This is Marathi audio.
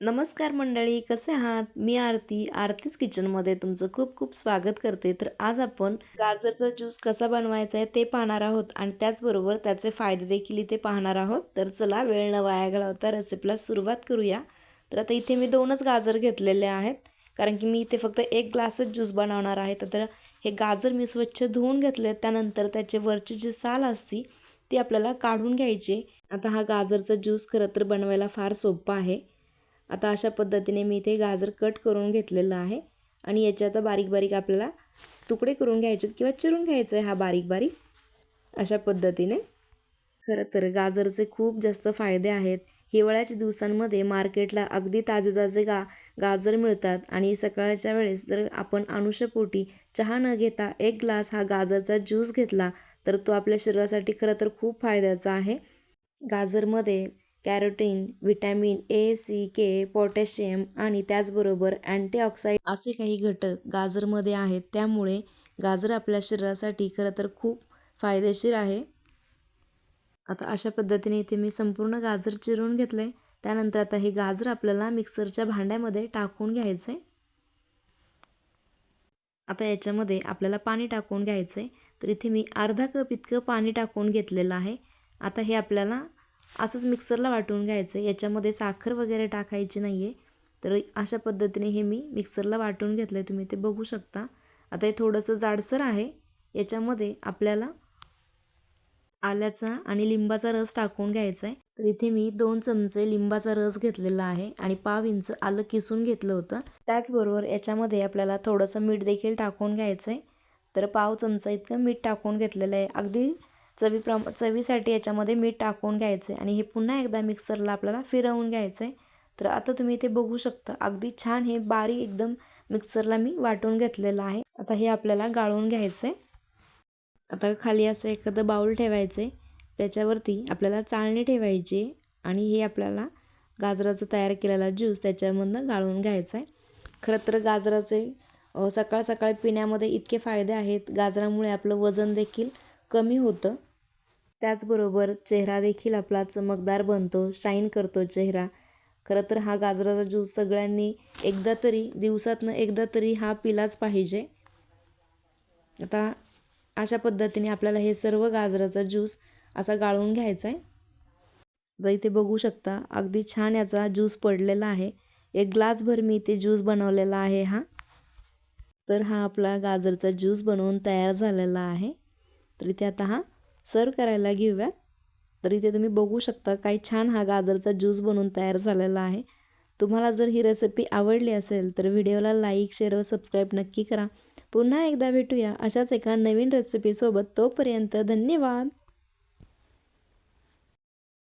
नमस्कार मंडळी कसे आहात? मी आरती आरतीच किचनमध्ये तुमचं खूप खूप स्वागत करते. तर आज आपण गाजरचा ज्यूस कसा बनवायचा आहे ते पाहणार आहोत आणि त्याचबरोबर त्याचे फायदे देखील इथे पाहणार आहोत. तर चला वेळ न वाया घालवता रेसिपीला सुरुवात करूया. तर आता इथे मी दोनच गाजर घेतलेले आहेत. कारण की मी इथे फक्त एक ग्लासच ज्यूस बनवणार आहे. तर हे गाजर मी स्वच्छ धुवून घेतले त्यानंतर त्याचे वरची जी साल असती ती आपल्याला काढून घ्यायची. आता हा गाजरचा ज्यूस खरं तर बनवायला फार सोपा आहे. आता अशा पद्धतीने मी इथे गाजर कट करून घेतलेलं आहे. आणि याचे आता बारीक बारीक आपल्याला तुकडे करून घ्यायचे किंवा चिरून घ्यायचं आहे हा बारीक बारीक अशा पद्धतीने. खरं तर गाजरचे खूप जास्त फायदे आहेत. हिवाळ्याच्या दिवसांमध्ये मार्केटला अगदी ताजे ताजे गा गाजर मिळतात. आणि सकाळच्या वेळेस जर आपण अनुषपोटी चहा न घेता एक ग्लास हा गाजरचा ज्यूस घेतला तर तो आपल्या शरीरासाठी खरं तर खूप फायद्याचा आहे. गाजरमध्ये carotene vitamin A C K potassium आणि त्याचबरोबर अँटीऑक्साईड असे काही घटक गाजरमध्ये आहेत. त्यामुळे गाजर आपल्या शरीरासाठी खरं तर खूप फायदेशीर आहे. आता अशा पद्धतीने इथे मी संपूर्ण गाजर चिरून घेतलं. आहे त्यानंतर आता हे गाजर आपल्याला मिक्सरच्या भांड्यामध्ये टाकून घ्यायचं. आहे आता याच्यामध्ये आपल्याला पाणी टाकून घ्यायचं. आहे तर इथे मी अर्धा कप इतकं पाणी टाकून घेतलेलं आहे. आता हे आपल्याला असंच मिक्सरला वाटून घ्यायचं. आहे याच्यामध्ये साखर वगैरे टाकायची नाही आहे तर अशा पद्धतीने हे मी मिक्सरला वाटून घेतलं आहे तुम्ही ते बघू शकता. आता हे थोडंसं जाडसर आहे. याच्यामध्ये आपल्याला आल्याचा आणि लिंबाचा रस टाकून घ्यायचा आहे तर इथे मी दोन चमचे लिंबाचा रस घेतलेला आहे आणि पाव इंच आलं किसून घेतलं होतं. त्याचबरोबर याच्यामध्ये आपल्याला थोडंसं मीठ देखील टाकून घ्यायचं आहे तर पाव चमचा इतकं मीठ टाकून घेतलेलं आहे. अगदी चवीप्रम चवीसाठी याच्यामध्ये मीठ टाकून घ्यायचं आहे आणि हे पुन्हा एकदा मिक्सरला आपल्याला फिरवून घ्यायचं आहे तर आता तुम्ही इथे बघू शकता अगदी छान हे बारीक एकदम मिक्सरला मी वाटून घेतलेलं आहे. आता हे आपल्याला गाळून घ्यायचं आहे आता खाली असं एखादं बाऊल ठेवायचं आहे त्याच्यावरती आपल्याला चाळणी ठेवायची आणि हे आपल्याला गाजराचं तयार केलेला ज्यूस त्याच्यामधनं गाळून घ्यायचं आहे खरं तर गाजराचे सकाळ सकाळी पिण्यामध्ये इतके फायदे आहेत. गाजरामुळे आपलं वजन देखील कमी होतं. त्याचबरोबर चेहरा देखील आपला चमकदार बनतो शाईन करतो चेहरा. खरं तर हा गाजराचा ज्यूस सगळ्यांनी एकदा तरी दिवसातनं एकदा तरी हा पिलाच पाहिजे. आता अशा पद्धतीने आपल्याला हे सर्व गाजराचा ज्यूस असा गाळून घ्यायचा आहे तर इथे बघू शकता अगदी छान याचा ज्यूस पडलेला आहे. एक ग्लासभर मी इथे ज्यूस बनवलेला आहे हा. तर हा आपला गाजरचा ज्यूस बनवून तयार झालेला आहे. तर इथे आता हा सर्व करायला घेऊया. तर इथे तुम्ही बघू शकता काही छान हा गाजरचा ज्यूस बनवून तयार झालेला आहे. तुम्हाला जर ही रेसिपी आवडली असेल तर व्हिडिओला लाईक शेअर व सबस्क्राईब नक्की करा. पुन्हा एकदा भेटूया अशाच एका नवीन रेसिपीसोबत तोपर्यंत धन्यवाद!